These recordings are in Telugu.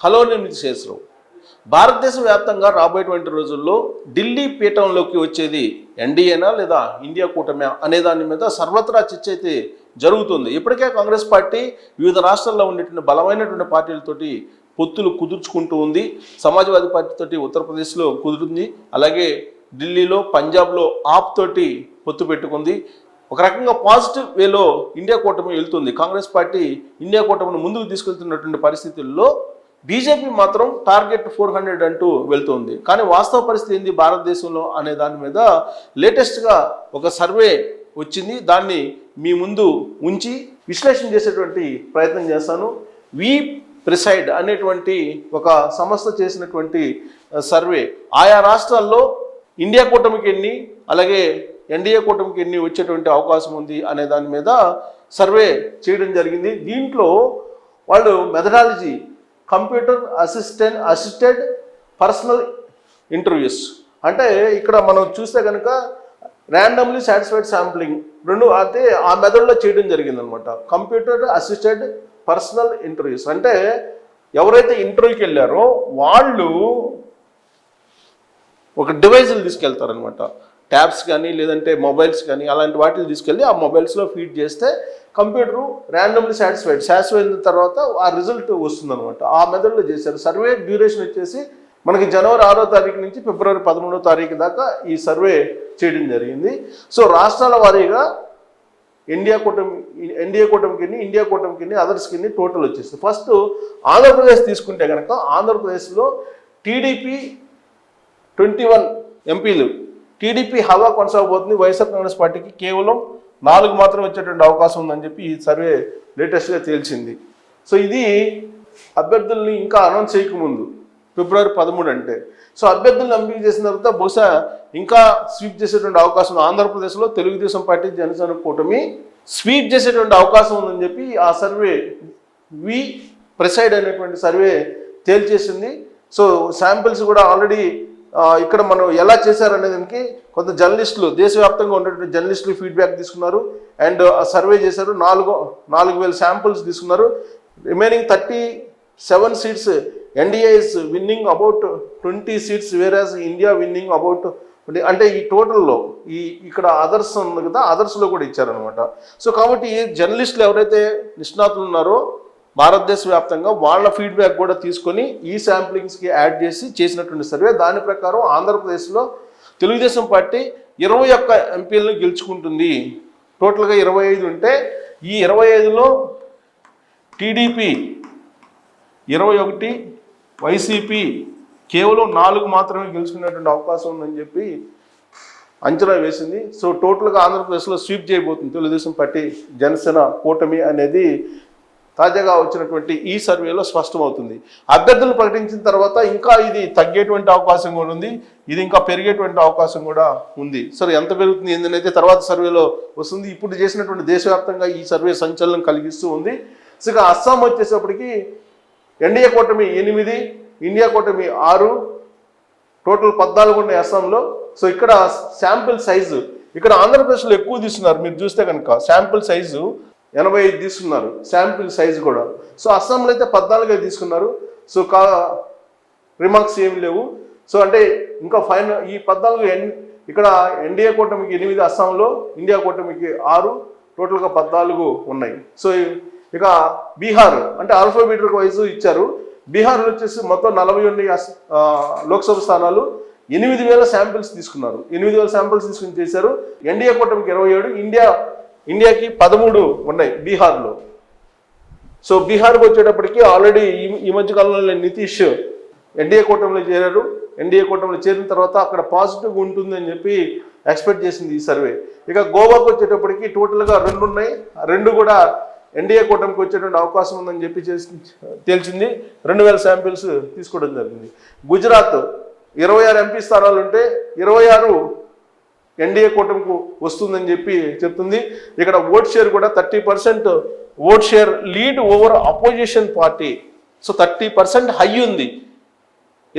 కలోని శేషరావు భారతదేశ వ్యాప్తంగా రాబోయేటువంటి రోజుల్లో ఢిల్లీ పీఠంలోకి వచ్చేది ఎన్డీఏనా లేదా ఇండియా కూటమి అనే దాని మీద సర్వత్రా చర్చ అయితే జరుగుతుంది. ఇప్పటికే కాంగ్రెస్ పార్టీ వివిధ రాష్ట్రాల్లో ఉండేటువంటి బలమైనటువంటి పార్టీలతోటి పొత్తులు కుదుర్చుకుంటూ ఉంది. సమాజ్వాదీ పార్టీతోటి ఉత్తరప్రదేశ్లో కుదురుంది అలాగే ఢిల్లీలో పంజాబ్లో ఆప్ తోటి పొత్తు పెట్టుకుంది. ఒక రకంగా పాజిటివ్ వేలో ఇండియా కూటమి వెళ్తుంది. కాంగ్రెస్ పార్టీ ఇండియా కూటమిని ముందుకు తీసుకెళ్తున్నటువంటి పరిస్థితుల్లో బీజేపీ మాత్రం టార్గెట్ ఫోర్ హండ్రెడ్ అంటూ వెళ్తుంది. కానీ వాస్తవ పరిస్థితి ఏంది భారతదేశంలో అనే దాని మీద లేటెస్ట్గా ఒక సర్వే వచ్చింది. దాన్ని మీ ముందు ఉంచి విశ్లేషణ చేసేటువంటి ప్రయత్నం చేస్తాను. వి ప్రిసైడ్ అనేటువంటి ఒక సంస్థ చేసినటువంటి సర్వే. ఆయా రాష్ట్రాల్లో ఇండియా కూటమికి ఎన్ని అలాగే ఎన్డీఏ కూటమికి ఎన్ని వచ్చేటువంటి అవకాశం ఉంది అనే దాని మీద సర్వే చేయడం జరిగింది. దీంట్లో వాళ్ళు methodology computer assistant assisted personal interviews. అంటే ఇక్కడ మనం చూస్తే కనుక ర్యాండమ్లీ సాటిస్ఫైడ్ శాంప్లింగ్ రెండు అయితే ఆ మెథడ్లో చేయడం జరిగింది అనమాట కంప్యూటర్ అసిస్టెడ్ పర్సనల్ ఇంటర్వ్యూస్. అంటే ఎవరైతే ఇంటర్వ్యూకి వెళ్ళారో వాళ్ళు ఒక డివైజులు తీసుకెళ్తారనమాట. ట్యాబ్స్ కానీ లేదంటే మొబైల్స్ కానీ అలాంటి వాటిని తీసుకెళ్ళి ఆ మొబైల్స్లో ఫీడ్ చేస్తే కంప్యూటర్ ర్యాండమ్లీ సాటిస్ఫైడ్ సాటిస్ఫై అయిన తర్వాత ఆ రిజల్ట్ వస్తుందన్నమాట. ఆ మెథడ్లో చేశారు. సర్వే డ్యూరేషన్ వచ్చేసి మనకి జనవరి ఆరో తారీఖు నుంచి ఫిబ్రవరి పదమూడో తారీఖు దాకా ఈ సర్వే చేయడం జరిగింది. సో రాష్ట్రాల వారీగా ఇండియా కూటమి ఎన్డీఏ కూటమికిని ఇండియా కూటమికిని అదర్స్కిని అదర్స్కి టోటల్ వచ్చేస్తుంది ఫస్ట్ ఆంధ్రప్రదేశ్ తీసుకుంటే కనుక ఆంధ్రప్రదేశ్లో టీడీపీ ట్వంటీ వన్ ఎంపీలు టీడీపీ హవా కొనసాగబోతుంది. వైఎస్ఆర్ కాంగ్రెస్ పార్టీకి కేవలం నాలుగు మాత్రం వచ్చేటువంటి అవకాశం ఉందని చెప్పి ఈ సర్వే లేటెస్ట్గా తేల్చింది. సో ఇది అభ్యర్థుల్ని ఇంకా అనౌన్స్ చేయకముందు ఫిబ్రవరి పదమూడు అంటే. సో అభ్యర్థులను ఎంపిక చేసిన తర్వాత బహుశా ఇంకా స్వీప్ చేసేటువంటి అవకాశం ఉంది. ఆంధ్రప్రదేశ్లో తెలుగుదేశం పార్టీ జనసేన కూటమి స్వీప్ చేసేటువంటి అవకాశం ఉందని చెప్పి ఆ సర్వే వి ప్రిసైడ్ అనేటువంటి సర్వే తేల్చేసింది. సో శాంపిల్స్ కూడా ఆల్రెడీ ఇక్కడ మనం ఎలా చేశారనే దానికి కొంత జర్నలిస్టులు దేశవ్యాప్తంగా ఉన్నటువంటి జర్నలిస్టులు ఫీడ్బ్యాక్ తీసుకున్నారు. అండ్ సర్వే చేశారు. నాలుగు నాలుగు వేల శాంపుల్స్ తీసుకున్నారు. Remaining thirty seven seats NDA is winning about twenty seats whereas India winning about అంటే ఈ టోటల్లో ఈ ఇక్కడ అదర్స్ ఉంది కదా అదర్స్లో కూడా ఇచ్చారనమాట సో కాబట్టి ఈ జర్నలిస్టులు ఎవరైతే నిష్ణాతులు ఉన్నారో భారతదేశ వ్యాప్తంగా వాళ్ళ ఫీడ్బ్యాక్ కూడా తీసుకొని ఈ శాంప్లింగ్స్కి యాడ్ చేసి చేసినటువంటి సర్వే దాని ప్రకారం ఆంధ్రప్రదేశ్లో తెలుగుదేశం పార్టీ ఇరవై ఒక్క ఎంపీలను గెలుచుకుంటుంది. టోటల్గా ఇరవై ఐదు ఉంటే ఈ ఇరవై ఐదులో టీడీపీ ఇరవై ఒకటి వైసీపీ కేవలం నాలుగు మాత్రమే గెలుచుకునేటువంటి అవకాశం ఉందని చెప్పి అంచనా వేసింది. సో టోటల్గా ఆంధ్రప్రదేశ్లో స్వీప్ చేయబోతుంది తెలుగుదేశం పార్టీ జనసేన కూటమి అనేది. తాజాగా వచ్చినటువంటి ఈ సర్వేలో స్పష్టమవుతుంది. అభ్యర్థులు ప్రకటించిన తర్వాత ఇంకా ఇది తగ్గేటువంటి అవకాశం కూడా ఉంది. ఇది ఇంకా పెరిగేటువంటి అవకాశం కూడా ఉంది. సరే ఎంత పెరుగుతుంది ఏందనైతే తర్వాత సర్వేలో వస్తుంది. ఇప్పుడు చేసినటువంటి దేశవ్యాప్తంగా ఈ సర్వే సంచలనం కలిగిస్తూ ఉంది. సో అస్సాం వచ్చేటప్పటికి ఎన్డీఏ కూటమి ఎనిమిది ఇండియా కూటమి ఆరు టోటల్ పద్నాలుగు ఉన్నాయి అస్సాంలో. సో ఇక్కడ శాంపిల్ సైజు ఇక్కడ ఆంధ్రప్రదేశ్లో ఎక్కువ తీస్తున్నారు. మీరు చూస్తే కనుక శాంపిల్ సైజు ఎనభై ఐదు తీసుకున్నారు శాంపిల్ సైజు కూడా. సో అస్సాంలో అయితే పద్నాలుగు ఐదు తీసుకున్నారు. సో కా రిమార్క్స్ ఏమి లేవు. సో అంటే ఇంకా ఫైనల్ ఈ పద్నాలుగు ఎన్ ఇక్కడ ఎన్డీఏ కూటమికి ఎనిమిది అస్సాంలో ఇండియా కూటమికి ఆరు టోటల్గా పద్నాలుగు ఉన్నాయి. సో ఇక బీహార్ అంటే ఆల్ఫాబెటిక్ వైజ్ ఇచ్చారు. బీహార్లో వచ్చేసి మొత్తం నలభై ఎనిమిది లోక్సభ స్థానాలు ఎనిమిది వేల శాంపిల్స్ తీసుకున్నారు. ఎనిమిది వేల శాంపిల్స్ తీసుకుని చేశారు. ఎన్డీఏ కూటమికి ఇరవై ఏడు ఇండియా ఇండియాకి పదమూడు ఉన్నాయి బీహార్లో. సో బీహార్కి వచ్చేటప్పటికి ఆల్రెడీ ఈ మధ్య కాలంలో నితీష్ ఎన్డీఏ కూటమిలో చేరారు. ఎన్డీఏ కూటమిలో చేరిన తర్వాత అక్కడ పాజిటివ్ ఉంటుంది అని చెప్పి ఎక్స్పెక్ట్ చేసింది ఈ సర్వే. ఇక గోవాకు వచ్చేటప్పటికి టోటల్గా రెండు ఉన్నాయి. రెండు కూడా ఎన్డీఏ కూటమికి వచ్చేటువంటి అవకాశం ఉందని చెప్పి చేసి తేల్చింది. రెండు వేల శాంపిల్స్ తీసుకోవడం జరిగింది. గుజరాత్ ఇరవై ఆరు ఎంపీ స్థానాలు ఉంటే ఇరవై ఆరు ఎన్డీఏ కూటమికి వస్తుందని చెప్పి చెప్తుంది. ఇక్కడ ఓట్ షేర్ కూడా thirty percent vote share lead over opposition party. So thirty percent high ఉంది.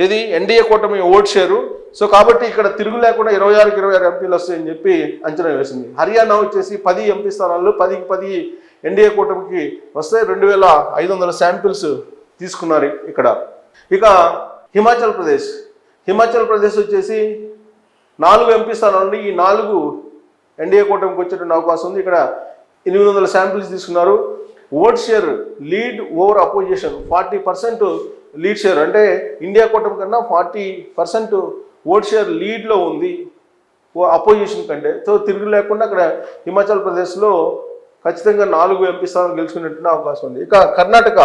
ఇది ఎన్డీఏ కూటమి ఓట్ షేరు. సో కాబట్టి ఇక్కడ తిరుగు లేకుండా ఇరవై ఆరుకి ఇరవై ఆరు ఎంపీలు వస్తాయని చెప్పి అంచనా వేసింది. హర్యానా వచ్చేసి పది ఎంపీ స్థానాల్లో పదికి పది ఎన్డీఏ కూటమికి వస్తే రెండు వేల ఐదు వందల శాంపిల్స్ తీసుకున్నారు ఇక్కడ. ఇక హిమాచల్ ప్రదేశ్. హిమాచల్ ప్రదేశ్ వచ్చేసి నాలుగు ఎంపీ స్థానాలు ఈ నాలుగు ఎన్డీఏ కూటమికి వచ్చేటువంటి అవకాశం ఉంది. ఇక్కడ ఎనిమిది వందల శాంపిల్స్ తీసుకున్నారు. Vote share lead over opposition forty percent lead share. అంటే ఇండియా కూటమి కన్నా ఫార్టీ పర్సెంట్ ఓట్ షేర్ లీడ్లో ఉంది. ఓ అపోజిషన్ కంటే. సో తిరుగు లేకుండా అక్కడ హిమాచల్ ప్రదేశ్లో ఖచ్చితంగా నాలుగు ఎంపీ స్థానాలు గెలుచుకునేటువంటి అవకాశం ఉంది. ఇక కర్ణాటక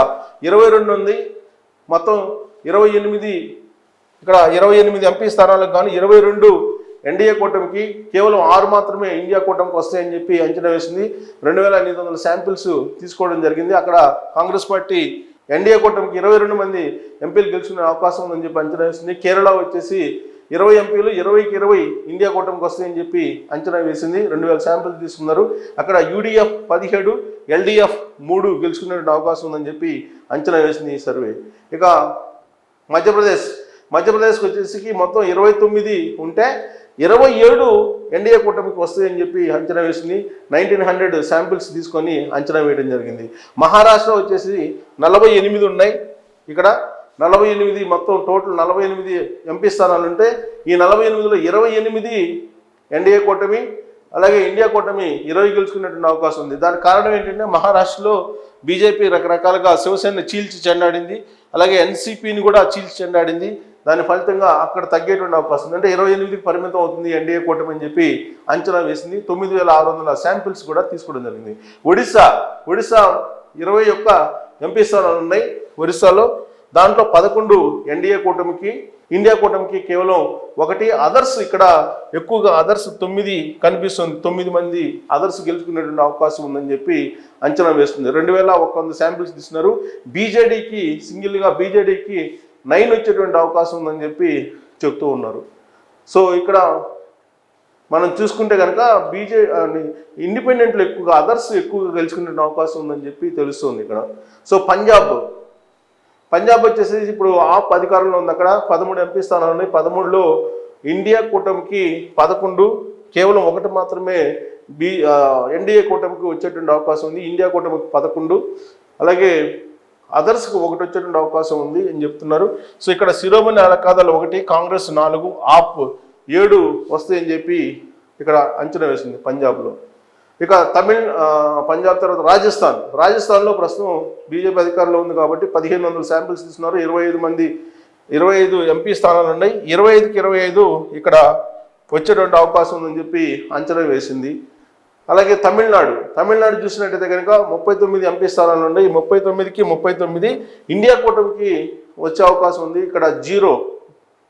ఇరవై రెండు ఉంది. మొత్తం ఇరవై ఎనిమిది ఇక్కడ ఇరవై ఎనిమిది ఎంపీ స్థానాలకు కానీ ఇరవై రెండు ఎన్డీఏ కూటమికి కేవలం ఆరు మాత్రమే ఇండియా కూటమికి వస్తాయని చెప్పి అంచనా వేసింది. రెండు వేల ఎనిమిది వందల శాంపిల్స్ తీసుకోవడం జరిగింది. అక్కడ కాంగ్రెస్ పార్టీ ఎన్డీఏ కూటమికి ఇరవై రెండు మంది ఎంపీలు గెలుచుకునే అవకాశం ఉందని చెప్పి అంచనా వేసింది. కేరళ వచ్చేసి ఇరవై ఎంపీలు ఇరవైకి ఇరవై ఇండియా కూటమికి వస్తాయని చెప్పి అంచనా వేసింది. రెండు వేల శాంపిల్స్ తీసుకున్నారు. అక్కడ యూడిఎఫ్ పదిహేడు ఎల్డిఎఫ్ మూడు గెలుచుకునే అవకాశం ఉందని చెప్పి అంచనా వేసింది ఈ సర్వే. ఇక మధ్యప్రదేశ్. మధ్యప్రదేశ్కి వచ్చేసి మొత్తం ఇరవై తొమ్మిది ఉంటే ఇరవై ఏడు ఎన్డీఏ కూటమికి వస్తాయని చెప్పి అంచనా వేసింది నైన్టీన్ హండ్రెడ్ శాంపిల్స్ తీసుకొని అంచనా వేయడం జరిగింది. మహారాష్ట్ర వచ్చేసి నలభై ఎనిమిది ఉన్నాయి. ఇక్కడ నలభై ఎనిమిది మొత్తం టోటల్ నలభై ఎనిమిది ఎంపీ స్థానాలు ఉంటే ఈ నలభై ఎనిమిదిలో ఇరవై ఎనిమిది ఎన్డీఏ కూటమి అలాగే ఇండియా కూటమి ఇరవై గెలుచుకునేటువంటి అవకాశం ఉంది. దానికి కారణం ఏంటంటే మహారాష్ట్రలో బీజేపీ రకరకాలుగా శివసేన చీల్చి చెండాడింది అలాగే ఎన్సీపీని కూడా చీల్చి చెండాడింది. దాని ఫలితంగా అక్కడ తగ్గేటువంటి అవకాశం ఉంది. అంటే ఇరవై ఎనిమిదికి పరిమితం అవుతుంది ఎన్డీఏ కూటమి అని చెప్పి అంచనా వేసింది. తొమ్మిది వేల ఆరు వందల శాంపిల్స్ కూడా తీసుకోవడం జరిగింది. ఒడిశా ఒడిశా ఇరవై ఒక్క ఎంపీ స్థానాలు ఉన్నాయి ఒరిస్సాలో దాంట్లో పదకొండు ఎన్డీఏ కూటమికి ఇండియా కూటమికి కేవలం ఒకటి అదర్స్ ఇక్కడ ఎక్కువగా అదర్స్ తొమ్మిది కనిపిస్తుంది. తొమ్మిది మంది అదర్స్ గెలుచుకునేటువంటి అవకాశం ఉందని చెప్పి అంచనా వేస్తుంది. రెండు వేల ఒక వంద శాంపిల్స్ తీస్తున్నారు బీజేడీకి సింగిల్గా బీజేడీకి నైన్ వచ్చేటువంటి అవకాశం ఉందని చెప్పి చెప్తూ ఉన్నారు. సో ఇక్కడ మనం చూసుకుంటే కనుక బీజే ఇండిపెండెంట్లు ఎక్కువగా అదర్స్ ఎక్కువగా గెలుచుకునే అవకాశం ఉందని చెప్పి తెలుస్తుంది ఇక్కడ. సో పంజాబ్. పంజాబ్ వచ్చేసి ఇప్పుడు ఆప్ అధికారంలో ఉంది అక్కడ. పదమూడు ఎంపీ స్థానాలు ఉన్నాయి. పదమూడులో ఇండియా కూటమికి పదకొండు కేవలం ఒకటి మాత్రమే బీ ఎన్డీఏ కూటమికి వచ్చేటువంటి అవకాశం ఉంది. ఇండియా కూటమికి పదకొండు. అలాగే అదర్స్కి ఒకటి వచ్చేటువంటి అవకాశం ఉంది అని చెప్తున్నారు. సో ఇక్కడ శిరోమణి అలకాదాలు ఒకటి కాంగ్రెస్ నాలుగు ఆప్ ఏడు వస్తాయని చెప్పి ఇక్కడ అంచనా వేసింది పంజాబ్లో. ఇక తమిళ్ పంజాబ్ తర్వాత రాజస్థాన్. రాజస్థాన్లో ప్రస్తుతం బీజేపీ అధికారంలో ఉంది కాబట్టి పదిహేను వందల శాంపిల్స్ తీసుకున్నారు. ఇరవై ఐదు మంది ఇరవై ఐదు ఎంపీ స్థానాలు ఉన్నాయి. ఇరవై ఐదుకి ఇరవై ఐదు ఇక్కడ వచ్చేటువంటి అవకాశం ఉందని చెప్పి అంచనా వేసింది. అలాగే తమిళనాడు. తమిళనాడు చూసినట్టయితే కనుక ముప్పై తొమ్మిది ఎంపీ స్థానాలు ఉన్నాయి ముప్పై తొమ్మిదికి ముప్పై తొమ్మిది ఇండియా కూటమికి వచ్చే అవకాశం ఉంది. ఇక్కడ జీరో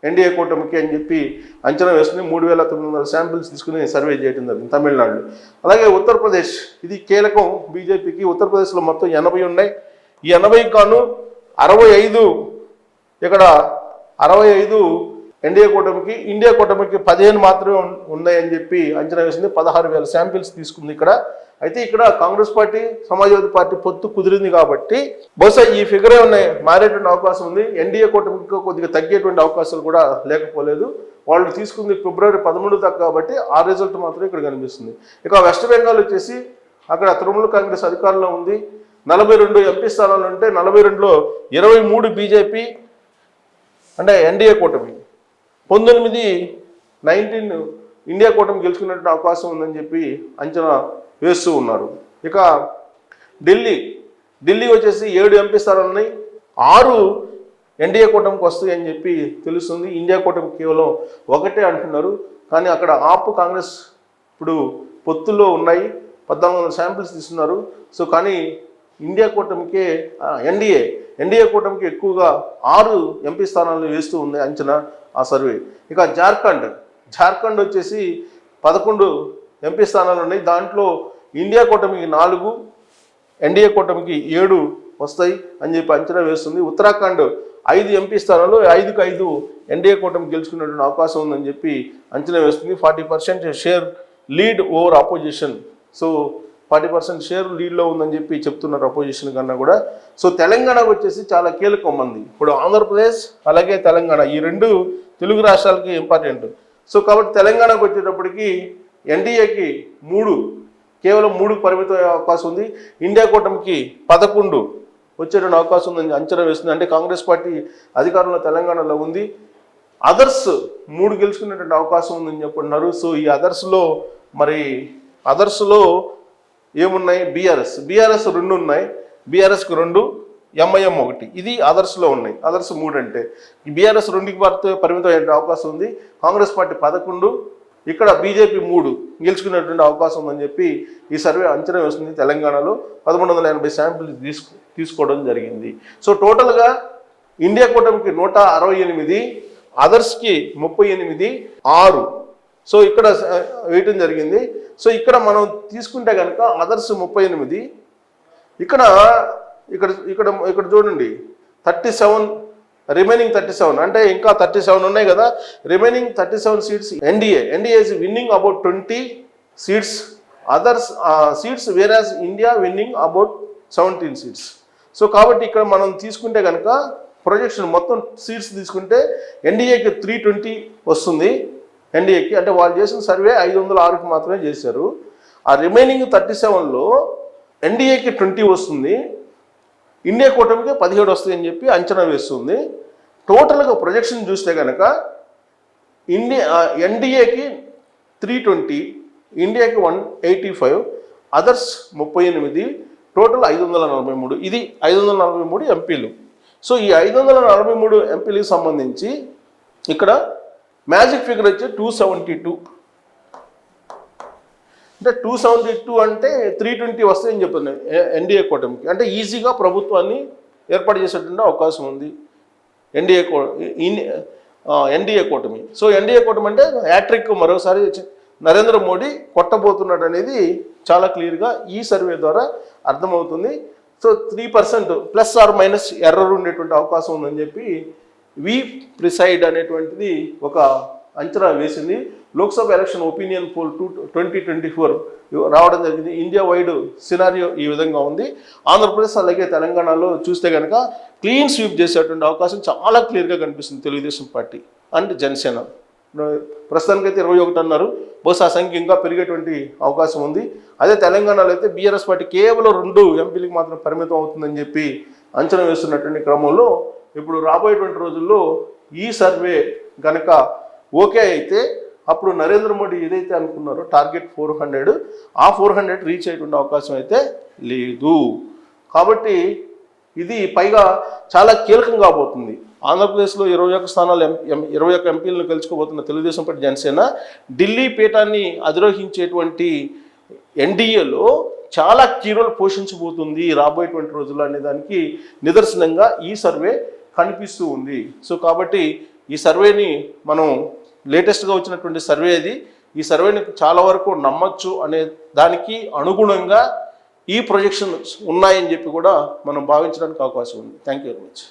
ఎన్డీఏ కూటమికి అని చెప్పి అంచనా వేస్తుంది మూడు వేల తొమ్మిది వందల శాంపిల్స్ తీసుకుని సర్వే చేయడం జరిగింది తమిళనాడులో. అలాగే ఉత్తరప్రదేశ్. ఇది కీలకం బీజేపీకి. ఉత్తరప్రదేశ్లో మొత్తం ఎనభై ఉన్నాయి. ఈ ఎనభై కాను అరవై ఐదు ఇక్కడ అరవై ఐదు ఎన్డీఏ కూటమికి ఇండియా కూటమికి పదిహేను మాత్రమే ఉన్నాయని చెప్పి అంచనా వేసింది. పదహారు వేల శాంపిల్స్ తీసుకుంది ఇక్కడ. అయితే ఇక్కడ కాంగ్రెస్ పార్టీ సమాజ్వాదీ పార్టీ పొత్తు కుదిరింది కాబట్టి బహుశా ఈ ఫిగర్ ఏమన్నా మారేటువంటి అవకాశం ఉంది. ఎన్డీఏ కూటమికి కొద్దిగా తగ్గేటువంటి అవకాశాలు కూడా లేకపోలేదు. వాళ్ళు తీసుకుంది ఫిబ్రవరి పదమూడు దాకా కాబట్టి ఆ రిజల్ట్ మాత్రం ఇక్కడ కనిపిస్తుంది. ఇక వెస్ట్ బెంగాల్ వచ్చేసి అక్కడ తృణమూల కాంగ్రెస్ అధికారంలో ఉంది. నలభై రెండు ఎంపీ స్థానాలు ఉంటే నలభై రెండులో ఇరవై మూడు బీజేపీ అంటే ఎన్డీఏ కూటమి. పంతొమ్మిది నైన్టీన్ ఇండియా కూటమి గెలుచుకున్నట్టు అవకాశం ఉందని చెప్పి అంచనా వేస్తూ ఉన్నారు. ఇక ఢిల్లీ ఢిల్లీ వచ్చేసి ఏడు ఎంపీ స్థానాలు ఉన్నాయి. ఆరు ఎన్డీఏ కూటమికి వస్తాయి అని చెప్పి తెలుస్తుంది. ఇండియా కూటమి కేవలం ఒకటే అంటున్నారు. కానీ అక్కడ ఆప్ కాంగ్రెస్ ఇప్పుడు పొత్తుల్లో ఉన్నాయి. పద్నాలుగు వందల శాంపిల్స్ తీసుకున్నారు సో కానీ ఇండియా కూటమికే ఎన్డీఏ ఎన్డీఏ కూటమికి ఎక్కువగా ఆరు ఎంపీ స్థానాలను వేస్తూ ఉంది అంచనా ఆ సర్వే. ఇక జార్ఖండ్. జార్ఖండ్ వచ్చేసి పదకొండు ఎంపీ స్థానాలు ఉన్నాయి. దాంట్లో ఇండియా కూటమికి నాలుగు ఎన్డీఏ కూటమికి ఏడు వస్తాయి అని చెప్పి అంచనా వేస్తుంది. ఉత్తరాఖండ్ ఐదు ఎంపీ స్థానాలు ఐదుకు ఐదు ఎన్డీఏ కూటమి గెలుచుకునేటువంటి అవకాశం ఉందని చెప్పి అంచనా వేస్తుంది. Forty percent share lead over opposition so forty percent share లీడ్లో ఉందని చెప్పి చెప్తున్నారు అపోజిషన్ కన్నా కూడా. సో తెలంగాణకు వచ్చేసి చాలా కీలకం మంది. ఇప్పుడు ఆంధ్రప్రదేశ్ అలాగే తెలంగాణ. ఈ రెండు తెలుగు రాష్ట్రాలకి ఇంపార్టెంట్ సో కాబట్టి తెలంగాణకు వచ్చేటప్పటికి ఎన్డీఏకి మూడు కేవలం మూడు పరిమితం అయ్యే అవకాశం ఉంది. ఇండియా కూటమికి పదకొండు వచ్చేటువంటి అవకాశం ఉందని అంచనా వేస్తుంది. అంటే కాంగ్రెస్ పార్టీ అధికారంలో తెలంగాణలో ఉంది. అదర్స్ మూడు గెలుచుకునేటువంటి అవకాశం ఉందని చెప్పుకుంటున్నారు సో ఈ అదర్స్లో మరి అదర్స్లో ఏమున్నాయి? బీఆర్ఎస్ బీఆర్ఎస్ రెండు ఉన్నాయి. బీఆర్ఎస్కు రెండు ఎంఐఎం ఒకటి. ఇది అదర్స్లో ఉన్నాయి. అదర్స్ మూడు అంటే. బీఆర్ఎస్ రెండుకి పరిమిత పరిమితం అయ్యే అవకాశం ఉంది. కాంగ్రెస్ పార్టీ పదకొండు ఇక్కడ బీజేపీ మూడు గెలుచుకునేటువంటి అవకాశం ఉందని చెప్పి ఈ సర్వే అంచనా వేస్తుంది తెలంగాణలో. పదమూడు వందల ఎనభై శాంపుల్ తీసుకు తీసుకోవడం జరిగింది. సో టోటల్గా ఇండియా కూటమికి నూట అరవై ఎనిమిది అదర్స్కి ముప్పై ఎనిమిది ఆరు సో ఇక్కడ వేయటం జరిగింది. సో ఇక్కడ మనం తీసుకుంటే కనుక అదర్స్ ముప్పై ఎనిమిది. ఇక్కడ ఇక్కడ ఇక్కడ ఇక్కడ చూడండి. Thirty seven remaining thirty seven. అంటే ఇంకా థర్టీ సెవెన్ ఉన్నాయి కదా. Remaining thirty seven seats NDA NDA is winning about twenty seats others seats whereas India winning about seventeen seats so కాబట్టి ఇక్కడ మనం తీసుకుంటే కనుక ప్రొజెక్షన్ మొత్తం సీట్స్ తీసుకుంటే ఎన్డీఏకి త్రీ ట్వంటీ వస్తుంది. ఎన్డీఏకి. అంటే వాళ్ళు చేసిన సర్వే ఐదు వందల ఆరుకి మాత్రమే చేశారు. ఆ రిమైనింగ్ థర్టీ సెవెన్లో ఎన్డీఏకి ట్వంటీ వస్తుంది. ఇండియా కూటమికి పదిహేడు వస్తాయని చెప్పి అంచనా వేస్తుంది. టోటల్గా ప్రొజెక్షన్ చూస్తే కనుక ఇండియా ఎన్డీఏకి త్రీ ట్వంటీ ఇండియాకి వన్ ఎయిటీ ఫైవ్ అదర్స్ ముప్పై ఎనిమిది టోటల్ ఐదు వందల నలభై మూడు. ఇది ఐదు వందల నలభై మూడు ఎంపీలు. సో ఈ ఐదు వందల నలభై మూడు ఎంపీలకు సంబంధించి ఇక్కడ మ్యాజిక్ ఫిగర్ వచ్చి టూ సెవెంటీ టూ. అంటే టూ సెవెంటీ టూ అంటే త్రీ ట్వంటీ వస్తాయని చెప్తుంది ఎన్డీఏ కూటమికి. అంటే ఈజీగా ప్రభుత్వాన్ని ఏర్పాటు చేసేటువంటి అవకాశం ఉంది. ఎన్డీఏ ఎన్డీఏ కూటమి. సో ఎన్డీఏ కూటమి అంటే హ్యాట్రిక్ మరోసారి నరేంద్ర మోడీ కొట్టబోతున్నాడు అనేది చాలా క్లియర్గా ఈ సర్వే ద్వారా అర్థమవుతుంది. So three percent plus or minus error ఉండేటువంటి అవకాశం ఉందని చెప్పి వి ప్రిసైడ్ అనేటువంటిది ఒక అంచనా వేసింది. Lok Sabha election opinion poll two twenty twenty four రావడం జరిగింది. ఇండియా వైడ్ సినారియో ఈ విధంగా ఉంది. ఆంధ్రప్రదేశ్ అలాగే తెలంగాణలో చూస్తే కనుక క్లీన్ స్వీప్ చేసేటువంటి అవకాశం చాలా క్లియర్గా కనిపిస్తుంది తెలుగుదేశం పార్టీ అండ్ జనసేన. ప్రస్తుతానికైతే ఇరవై ఒకటి అన్నారు. బహుశా సంఖ్య ఇంకా పెరిగేటువంటి అవకాశం ఉంది. అదే తెలంగాణలో అయితే బీఆర్ఎస్ పార్టీ కేవలం రెండు ఎంపీలకు మాత్రం పరిమితం అవుతుందని చెప్పి అంచనా వేస్తున్నటువంటి క్రమంలో ఇప్పుడు రాబోయేటువంటి రోజుల్లో ఈ సర్వే గనక ఓకే అయితే అప్పుడు నరేంద్ర మోడీ ఏదైతే అనుకున్నారో టార్గెట్ ఫోర్ హండ్రెడ్ ఆ ఫోర్ హండ్రెడ్ రీచ్ అయ్యేటువంటి అవకాశం అయితే లేదు. కాబట్టి ఇది పైగా చాలా కీలకం కాబోతుంది. ఆంధ్రప్రదేశ్లో ఇరవై ఒక్క స్థానాలు ఎం ఇరవై ఒక్క ఎంపీలను గెలుచుకోబోతున్న తెలుగుదేశం పార్టీ జనసేన ఢిల్లీ పీఠాన్ని అధిరోహించేటువంటి ఎన్డీఏలో చాలా కీ రోల్ పోషించబోతుంది రాబోయేటువంటి రోజులు అనే దానికి నిదర్శనంగా ఈ సర్వే కనిపిస్తూ ఉంది. సో కాబట్టి ఈ సర్వేని మనం లేటెస్ట్గా వచ్చినటువంటి సర్వే అది ఈ సర్వేని చాలా వరకు నమ్మచ్చు అనే దానికి అనుగుణంగా ఈ ప్రొజెక్షన్స్ ఉన్నాయని చెప్పి కూడా మనం భావించడానికి అవకాశం ఉంది. Thank you very much